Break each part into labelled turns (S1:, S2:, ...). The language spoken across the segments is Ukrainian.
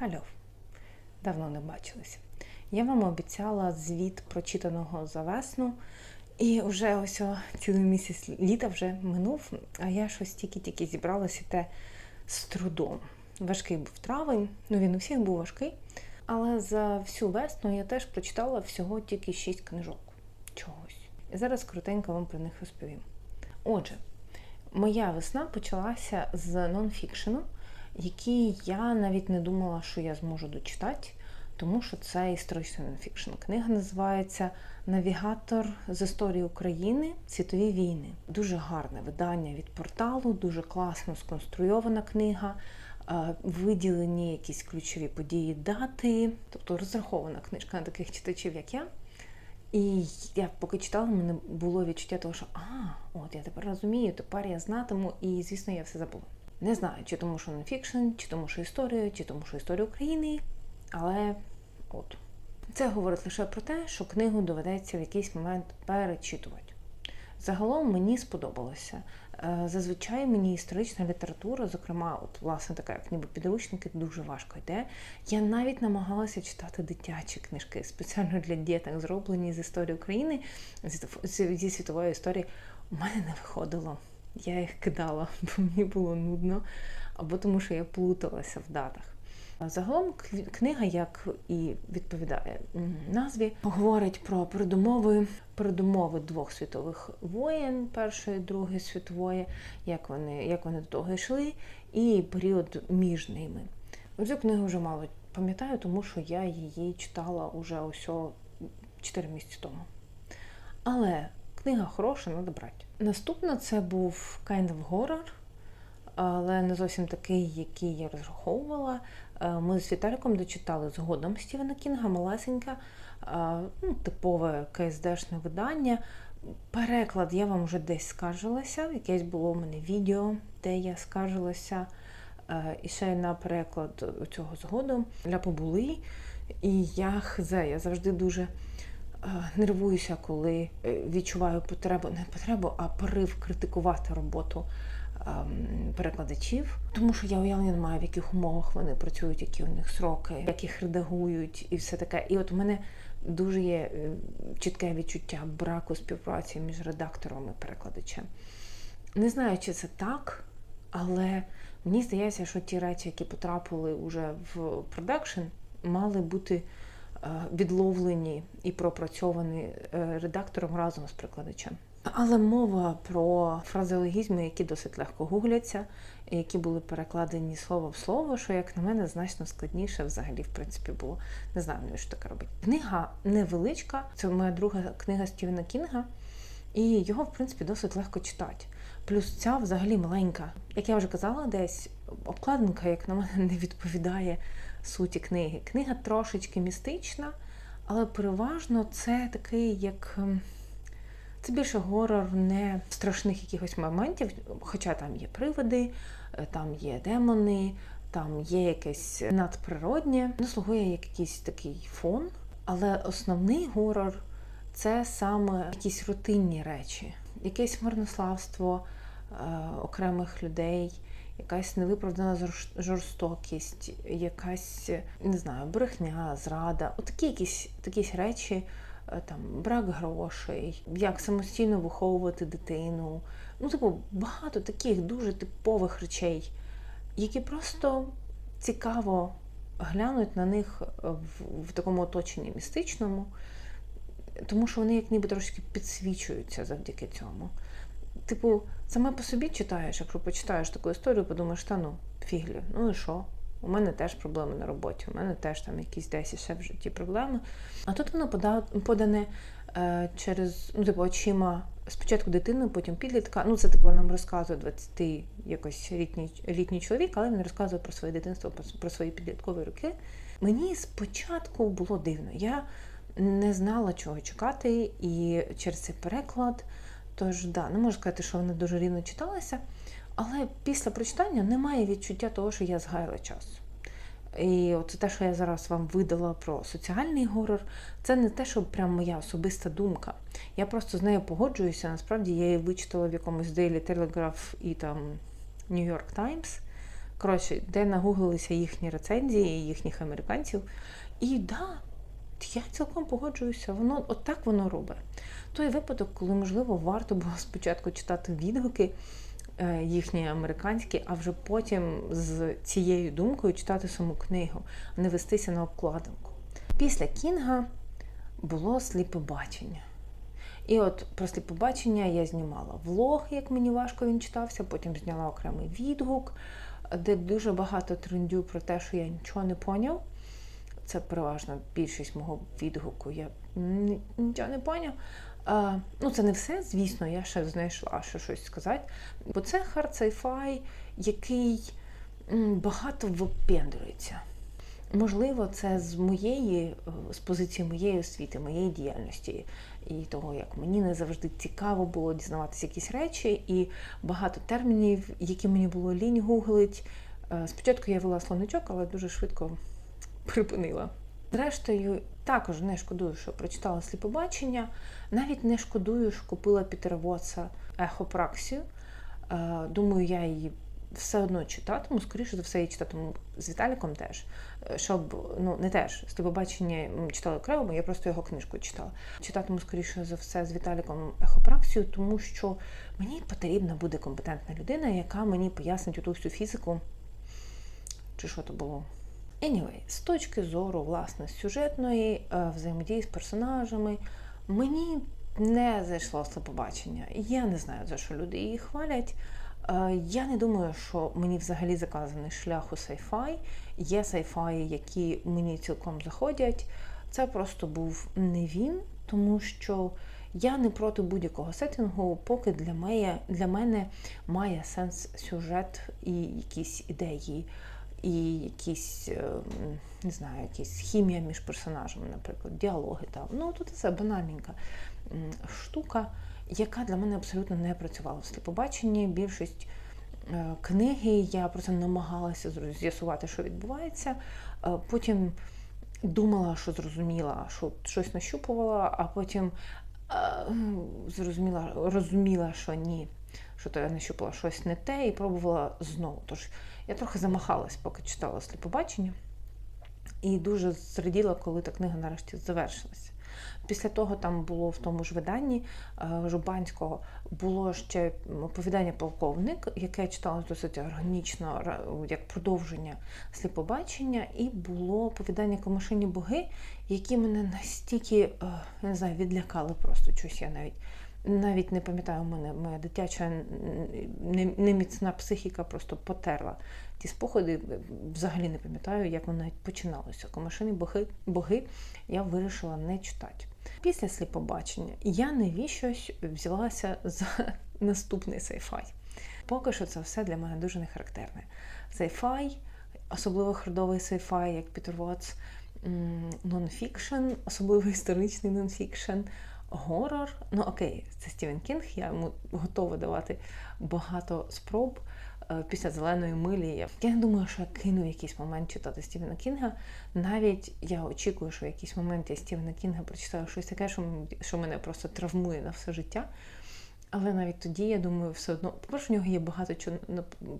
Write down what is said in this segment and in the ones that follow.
S1: Алло, давно не бачилися. Я вам обіцяла звіт прочитаного за весну, і вже ось цілий місяць літа вже минув, а я щось тільки-тільки зібралася те з трудом. Важкий був травень, ну він у всіх був важкий. Але за всю весну я теж прочитала всього тільки шість книжок чогось. І зараз коротенько вам про них розповім. Отже, моя весна почалася з нонфікшену, який я навіть не думала, що я зможу дочитати, тому що це історичний нонфікшн. Книга називається Навігатор з історії України Світові війни. Дуже гарне видання від порталу, дуже класно сконструйована книга. е, Виділені якісь ключові події, дати, тобто розрахована книжка на таких читачів, як я. І я поки читала, в мене було відчуття того, що а, от я тепер розумію, тепер я знатиму, і звісно, я все забула. Не знаю, чи тому, що нонфікшн, чи тому, що історія, чи тому, що історія України, але от. Це говорить лише про те, що книгу доведеться в якийсь момент перечитувати. Загалом мені сподобалося. Е, Зазвичай мені історична література, зокрема, от власне така, як ніби підручники, дуже важко йде. Я навіть намагалася читати дитячі книжки, спеціально для діток, зроблені з історії України, зі світової історії. У мене не виходило. Я їх кидала, бо мені було нудно, або тому, що я плуталася в датах. Загалом книга, як і відповідає назві, говорить про передумови, передумови двох світових воєн, першої, і другої світової, як вони, як вони до того йшли, і період між ними. Цю книгу вже мало пам'ятаю, тому що я її читала уже ось 4 місяці тому. Але книга хороша, треба брати. Наступна це був kind of horror, але не зовсім такий, який я розраховувала. Е, Ми з Віталіком дочитали згодом Стівена Кінга, малесенька, е, ну, типове КСДшне видання. Переклад я вам вже десь скаржилася. Якесь було у мене відео, де я скаржилася. Е, І ще й на переклад цього згодом ляпо були. І я хзе, я завжди дуже нервуюся, коли е, відчуваю потребу, не потребу, а порив критикувати роботу ем, перекладачів, тому що я уявлення не маю, в яких умовах вони працюють, які у них сроки, як їх редагують, і все таке. І от у мене дуже є е, чітке відчуття браку співпраці між редактором і перекладачем. Не знаю, чи це так, але мені здається, що ті речі, які потрапили вже в продакшн, мали бути е, відловлені і пропрацьовані е, редактором разом з перекладачем. Але мова про фразеологізми, які досить легко гугляться, які були перекладені слово в слово, що, як на мене, значно складніше взагалі, в принципі, було. Не знаю, навіщо таке робити. Книга невеличка, це моя друга книга Стівена Кінга, і його, в принципі, досить легко читати. Плюс ця взагалі маленька. Як я вже казала, десь обкладинка, як на мене, не відповідає суті книги. Книга трошечки містична, але переважно це такий як. ем, Це більше горор не страшних якихось моментів, хоча там є привиди, е, там є демони, там є якесь надприроднє. Воно слугує як якийсь такий фон, але основний горор це саме якісь рутинні речі, якесь марнославство е, окремих людей, якась невиправдана жорстокість, якась не знаю, брехня, зрада. Отакі якісь такі речі, е, там брак грошей, як самостійно виховувати дитину. Ну, типу, багато таких дуже типових речей, які просто цікаво глянуть на них в, в такому оточенні містичному, тому що вони як ніби трошки підсвічуються завдяки цьому. Типу, саме по собі читаєш, якщо почитаєш таку історію, подумаєш, та ну, фіглі, ну і що? У мене теж проблеми на роботі, у мене теж там якісь десь ще в житті проблеми. А тут воно подане е, через ну, типу, очима спочатку дитини, потім підлітка. Ну, це типу нам розказує 20 якось літній, літній чоловік, але він розказує про своє дитинство, про, свої підліткові роки. Мені спочатку було дивно. Я не знала, чого чекати, і через цей переклад. Тож, да, не можу сказати, що вона дуже рівно читалася, але після прочитання немає відчуття того, що я згаяла час. І от те, що я зараз вам видала про соціальний горор, це не те, що прям моя особиста думка. Я просто з нею погоджуюся. Насправді я її вичитала в якомусь Daily Telegraph і там New York Times. Коротше, де нагуглилися їхні рецензії, їхніх американців. І да, я цілком погоджуюся, воно от воно робить. Той випадок, коли, можливо, варто було спочатку читати відгуки е, їхні американські, а вже потім з цією думкою читати саму книгу, а не вестися на обкладинку. Після Кінга було сліпобачення. І от про сліпобачення я знімала влог, як мені важко він читався, потім зняла окремий відгук, де дуже багато трендю про те, що я нічого не поняв. Це переважно більшість мого відгуку. Я нічого не поняв. А, ну, це не все, звісно, я ще знайшла що щось сказати. Бо це хард сайфай, який багато випендрюється. Можливо, це з моєї, з позиції моєї освіти, моєї діяльності і того, як мені не завжди цікаво було дізнаватися якісь речі, і багато термінів, які мені було лінь гуглить. Е, спочатку я вела словничок, але дуже швидко припинила. Зрештою, також не шкодую, що прочитала сліпобачення. Навіть не шкодую, що купила Пітера Вотса ехопраксію. Е, думаю, я її все одно читатиму, скоріше за все, її читатиму з Віталіком теж. Е, щоб ну не теж сліпобачення читала окремо, я просто його книжку читала. Читатиму, скоріше за все, з Віталіком ехопраксію, тому що мені потрібна буде компетентна людина, яка мені пояснить оту всю фізику. Чи що то було? Anyway, з точки зору власне сюжетної е, взаємодії з персонажами, мені не зайшло слабобачення. Я не знаю, за що люди її хвалять. Е, я не думаю, що мені взагалі заказаний шлях у сайфай. Є сайфаї, які мені цілком заходять. Це просто був не він, тому що я не проти будь-якого сеттингу, поки для мене, для мене має сенс сюжет і якісь ідеї і якісь, е, не знаю, якісь хімія між персонажами, наприклад, діалоги там. Ну, тут це банальненька штука, яка для мене абсолютно не працювала в сліпобаченні. Більшість е, книги я про це намагалася з'ясувати, що відбувається. Е, потім думала, що зрозуміла, що щось нащупувала, а потім зрозуміла, розуміла, що ні. Що то я нащупала щось не те і пробувала знову. Тож я трохи замахалась, поки читала сліпобачення, і дуже зраділа, коли та книга нарешті завершилася. Після того там було в тому ж виданні е, Жубанського було ще оповідання полковник, яке читалось досить органічно, як продовження сліпобачення, і було оповідання комашині боги, які мене настільки е, не знаю, відлякали просто щось я навіть навіть не пам'ятаю, у мене моя дитяча неміцна психіка просто потерла ті споходи. Взагалі не пам'ятаю, як воно навіть починалося. Комашини боги, боги я вирішила не читати. Після сліпобачення я навіщось взялася за наступний сайфай. Поки що це все для мене дуже не характерне. Сайфай, особливо хардовий сайфай, як Пітер Вотс, нонфікшн, особливо історичний нонфікшн горор. Ну окей, це Стівен Кінг, я йому готова давати багато спроб. Е, після зеленої милі я не думаю, що я кину якийсь момент читати Стівена Кінга. Навіть я очікую, що в якийсь момент я Стівена Кінга прочитаю щось таке, що що мене просто травмує на все життя. Але навіть тоді, я думаю, все одно, по-перше, в нього є багато чого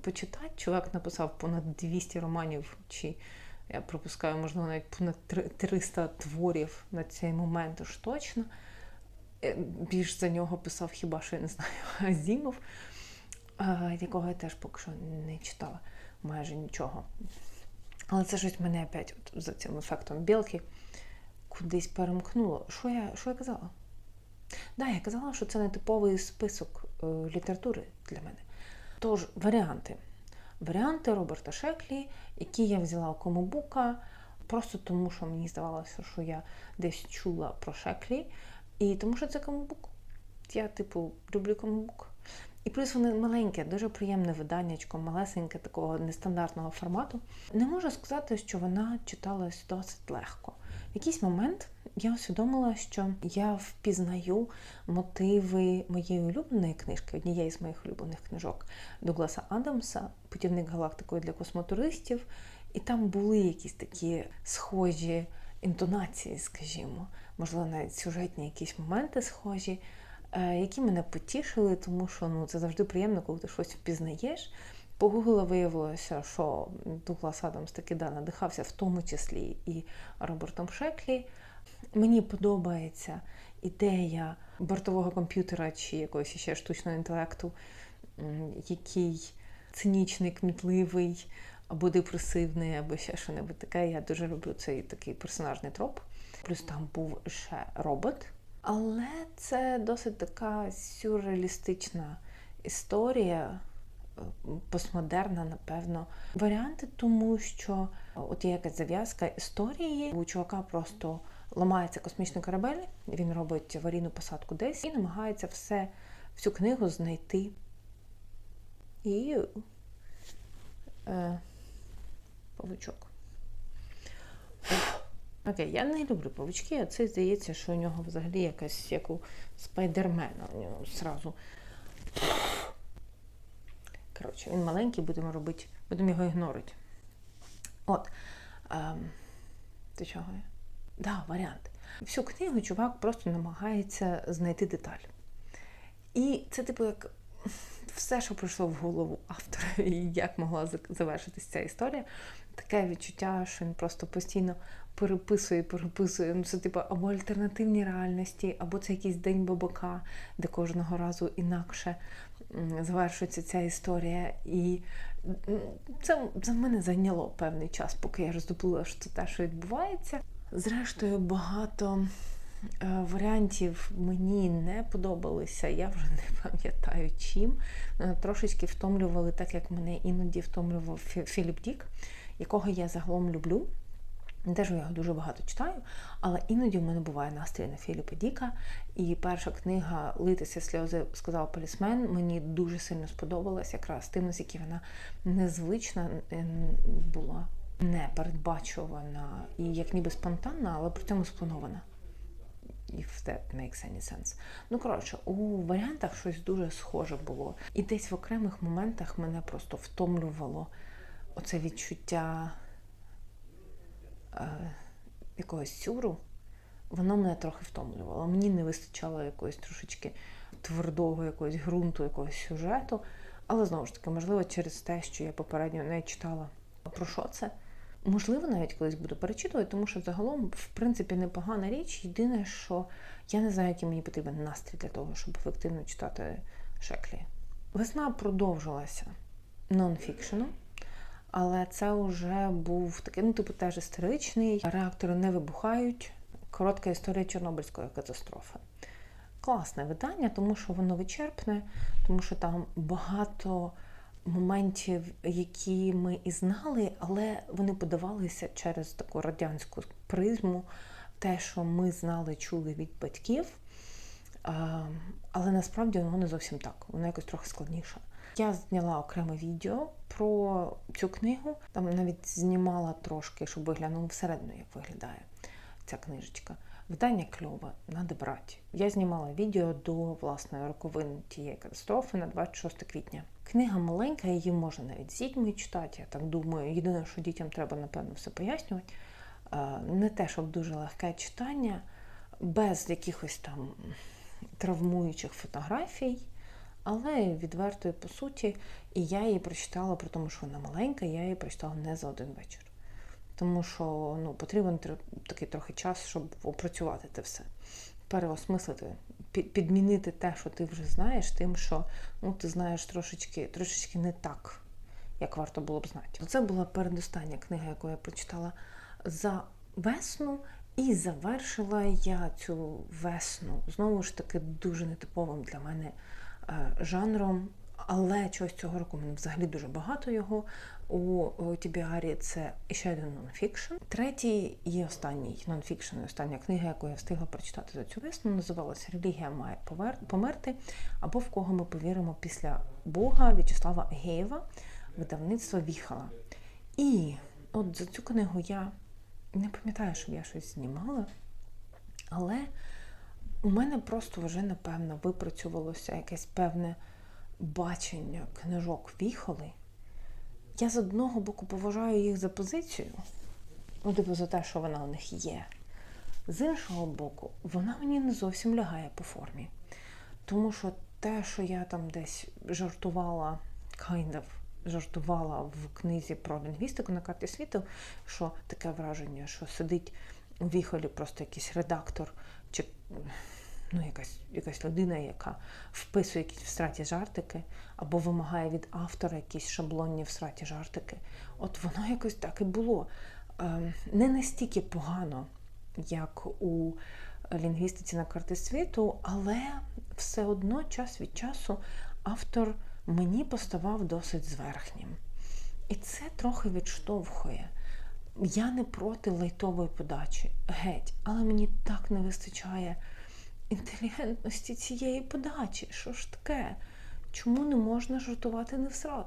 S1: почитати. Чувак написав понад 200 романів, чи я пропускаю, можливо, навіть понад 300 творів на цей момент, тож точно. Е, більш за нього писав хіба що я не знаю Азімов, якого я теж поки що не читала майже нічого. Але це щось мене опять от за цим ефектом білки кудись перемкнуло. Що я що я казала? Да, я казала, що це не типовий список е, літератури для мене. Тож, варіанти. Варіанти Роберта Шеклі, які я взяла у комобука, просто тому, що мені здавалося, що я десь чула про Шеклі. І тому що це комбук. Я, типу, люблю комбук. І плюс вони маленьке, дуже приємне виданнячко, малесеньке, такого нестандартного формату. Не можу сказати, що вона читалась досить легко. В якийсь момент я усвідомила, що я впізнаю мотиви моєї улюбленої книжки, однієї з моїх улюблених книжок Дугласа Адамса, Путівник галактикою для космотуристів. І там були якісь такі схожі інтонації, скажімо можливо, навіть сюжетні якісь моменти схожі, е, які мене потішили, тому що ну, це завжди приємно, коли ти щось впізнаєш. Погуглила виявилося, що Дуглас Адамс таки да, надихався в тому числі і Робертом Шеклі. Мені подобається ідея бортового комп'ютера чи якогось ще штучного інтелекту, який цинічний, кмітливий, або депресивний, або ще що-небудь таке. Я дуже люблю цей такий персонажний троп. Плюс там був ще робот. Але це досить така сюрреалістична історія, е, постмодерна, напевно. Варіанти, тому що от є якась зав'язка історії. У чувака просто ламається космічний корабель, він робить аварійну посадку десь і намагається все, всю книгу знайти. І е, павучок. Окей, я не люблю павучки, а це здається, що у нього взагалі якась як у спайдермена. У нього зразу. Коротше, він маленький, будемо робити, будемо його ігнорити. От. Ем, ти чого? я? Да, варіант. Всю книгу чувак просто намагається знайти деталь. І це, типу, як все, що прийшло в голову автора, і як могла завершитися ця історія, таке відчуття, що він просто постійно переписує, переписує. Ну, це типу або альтернативні реальності, або це якийсь день бабака, де кожного разу інакше завершується ця історія. І це за мене зайняло певний час, поки я роздобула, що це те, що відбувається. Зрештою, багато варіантів мені не подобалися. Я вже не пам'ятаю чим. Е, трошечки втомлювали, так як мене іноді втомлював Філіп Дік, якого я загалом люблю. Не те, що я його дуже багато читаю, але іноді в мене буває настрій на Філіпа Діка. І перша книга Литися сльози сказав полісмен. Мені дуже сильно сподобалась, якраз тим, наскільки вона незвична була, непередбачувана і як ніби спонтанна, але при цьому спланована. If that makes any sense. Ну, коротше, у варіантах щось дуже схоже було. І десь в окремих моментах мене просто втомлювало оце відчуття. Е, якогось сюру, воно мене трохи втомлювало. Мені не вистачало якоїсь трошечки твердого якогось ґрунту, якогось сюжету. Але знову ж таки, можливо, через те, що я попередньо не читала про що це. Можливо, навіть колись буду перечитувати, тому що загалом, в принципі, непогана річ. Єдине, що я не знаю, який мені потрібен настрій для того, щоб ефективно читати Шеклі. Весна продовжилася нонфікшеном. Але це вже був такий, ну, типу, теж історичний. Реактори не вибухають. Коротка історія Чорнобильської катастрофи. Класне видання, тому що воно вичерпне, тому що там багато моментів, які ми і знали, але вони подавалися через таку радянську призму, те, що ми знали, чули від батьків. Але насправді воно не зовсім так, воно якось трохи складніше. Я зняла окреме відео про цю книгу. Там навіть знімала трошки, щоб виглянуло всередину, як виглядає ця книжечка. Видання кльове, надо брати. Я знімала відео до власної роковин тієї катастрофи на 26 квітня. Книга маленька, її можна навіть з дітьми читати. Я так думаю. Єдине, що дітям треба, напевно, все пояснювати. Не те, щоб дуже легке читання, без якихось там травмуючих фотографій. Але відвертою по суті, і я її прочитала, при тому, що вона маленька, я її прочитала не за один вечір. Тому що ну, потрібен такий трохи час, щоб опрацювати це все, переосмислити, підмінити те, що ти вже знаєш, тим, що ну, ти знаєш трошечки, трошечки не так, як варто було б знати. Це була передостання книга, яку я прочитала за весну. І завершила я цю весну знову ж таки дуже нетиповим для мене Е, жанром, але чогось цього року мене взагалі дуже багато його. У Тібіарі це ще один нонфікшн. Третій і останній нонфікшн, остання книга, яку я встигла прочитати за цю весну, називалася Релігія має померти або в кого ми повіримо після Бога В'ячеслава Геєва, видавництво Віхала. І от за цю книгу я не пам'ятаю, щоб я щось знімала, але у мене просто вже, напевно, випрацювалося якесь певне бачення книжок віхоли. Я з одного боку поважаю їх за позицію, ну, типу, за те, що вона у них є. З іншого боку, вона мені не зовсім лягає по формі. Тому що те, що я там десь жартувала kind of жартувала в книзі про лінгвістику на карті світу, що таке враження, що сидить у віхолі просто якийсь редактор чи ну, якась, якась людина, яка вписує якісь всраті жартики, або вимагає від автора якісь шаблонні всраті жартики. От воно якось так і було. Ем, Не настільки погано, як у лінгвістиці на карти світу, але все одно час від часу автор мені поставав досить зверхнім. І це трохи відштовхує. Я не проти лайтової подачі, геть, але мені так не вистачає інтелігентності цієї подачі. Що ж таке? Чому не можна жартувати не в?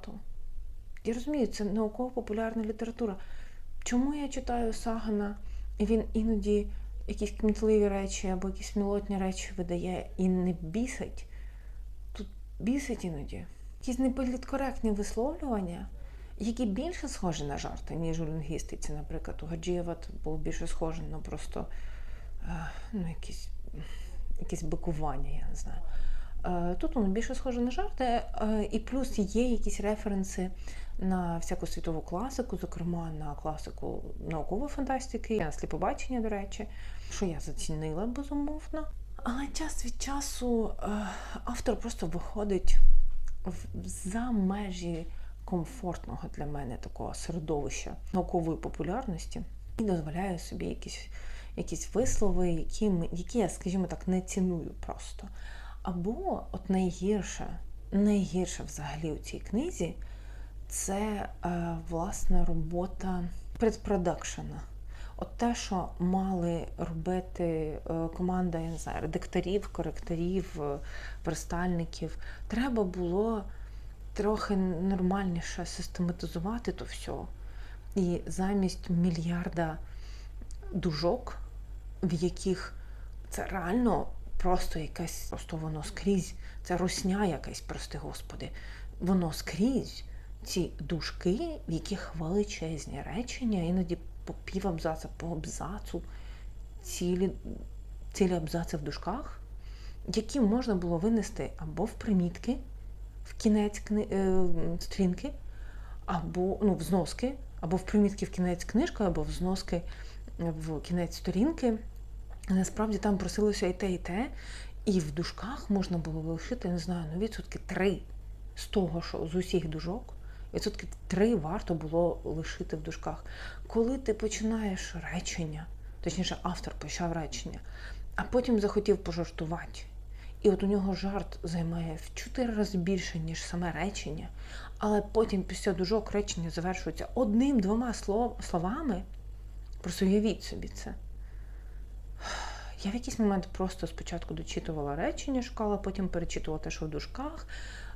S1: Я розумію, це науково-популярна література. Чому я читаю Сагана, і він іноді якісь кмітливі речі або якісь мілотні речі видає і не бісить? Тут бісить іноді. Якісь неполіткоректні висловлювання, які більше схожі на жарти, ніж у лінгвістиці. Наприклад, у Гаджієва був більше схожий на просто е, ну, якісь, якісь бикування, я не знаю. Е, Тут воно більше схоже на жарти, е, і плюс є якісь референси на всяку світову класику, зокрема на класику наукової фантастики, на сліпобачення, до речі, що я зацінила безумовно. Але час від часу е, автор просто виходить за межі комфортного для мене такого середовища наукової популярності і дозволяє собі якісь, якісь вислови, які, які я, скажімо так, не ціную просто. Або от найгірше, найгірше взагалі у цій книзі це е, власне робота предпродакшена. От те, що мали робити е, команда, я не знаю, редакторів, коректорів, е, верстальників, треба було трохи нормальніше систематизувати то все. І замість мільярда дужок, в яких це реально просто якась, просто воно скрізь, це росня якась, прости господи, воно скрізь. Ці дужки, в яких величезні речення, іноді по пів абзаца, по абзацу, цілі, цілі абзаци в дужках, які можна було винести або в примітки, в кінець кни... е, сторінки, або ну, в зноски, або в примітки в кінець книжки, або в зноски в кінець сторінки. Насправді там просилося і те, і те, і в дужках можна було лишити, не знаю, ну відсотки три з того, що з усіх дужок, відсотки три варто було лишити в дужках. Коли ти починаєш речення, точніше, автор почав речення, а потім захотів пожартувати. І от у нього жарт займає в чотири рази більше, ніж саме речення, але потім після дужок речення завершується одним-двома словами. Просто уявіть собі це. Я в якийсь момент просто спочатку дочитувала речення, шукала, потім перечитувала те, що в дужках,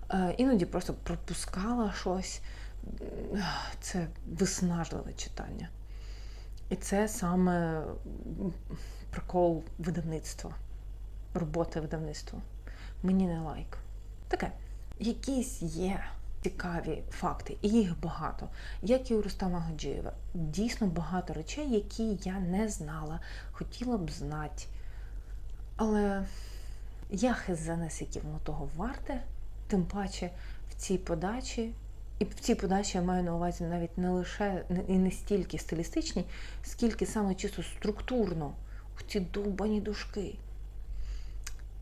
S1: е, іноді просто пропускала щось. Це виснажливе читання. І це саме прикол видавництва, роботи видавництва. Мені не лайк. Таке. Якісь є цікаві факти, і їх багато, як і у Рустама Гаджиєва. Дійсно багато речей, які я не знала, хотіла б знати. Але я хиз скільки воно того варте, тим паче в цій подачі. І в цій подачі я маю на увазі навіть не лише і не стільки стилістичні, скільки саме чисто структурно в ці довбані дужки.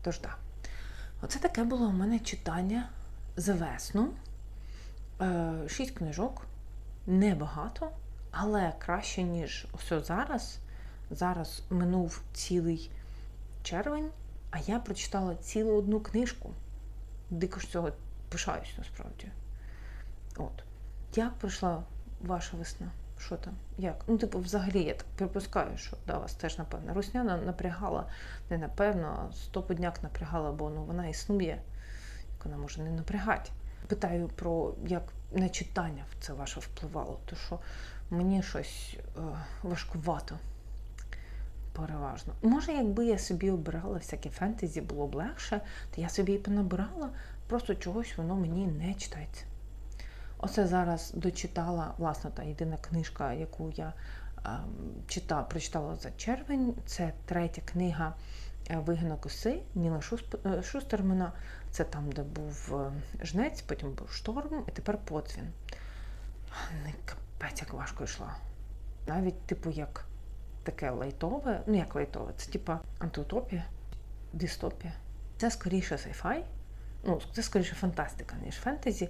S1: Тож так. Оце таке було у мене читання за весну. Е, Шість книжок, небагато, але краще, ніж усе зараз. Зараз минув цілий червень, а я прочитала цілу одну книжку. Дико ж цього пишаюсь насправді. От. Як пройшла ваша весна? Що там? Як? Ну, типу, взагалі, я так припускаю, що да, вас теж, напевно, Русняна напрягала, не напевно, а стопудняк напрягала, бо ну, вона існує, як вона може не напрягати. Питаю про як на читання це ваше впливало, то що мені щось е, важкувато переважно. Може, якби я собі обирала всяке фентезі, було б легше, то я собі і понабирала, просто чогось воно мені не читається. Оце зараз дочитала, власне, та єдина книжка, яку я е, читала, прочитала за червень. Це третя книга е, Вигина коси Ніла е, Шустермана. Це там, де був е, жнець, потім був шторм, і тепер подзвін. Не капець, як важко йшло. Навіть, типу, як таке лайтове, ну як лайтове, це типа антиутопія, дистопія. Це скоріше sci-fi, ну, це скоріше фантастика, ніж фентезі.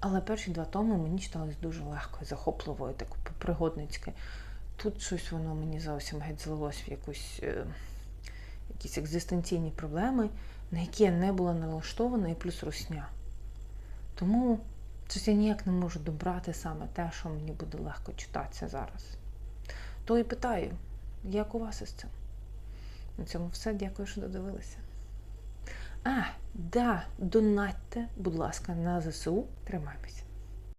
S1: Але перші два томи мені читалось дуже легко захопливо, і так пригодницьке. Тут щось воно мені зовсім геть злилось в якусь, е, якісь екзистенційні проблеми, на які я не була налаштована, і плюс русня. Тому щось я ніяк не можу добрати саме те, що мені буде легко читатися зараз. То і питаю, як у вас із цим? На цьому все. Дякую, що додивилися. А, да, донатьте, будь ласка, на ЗСУ. Тримаймося.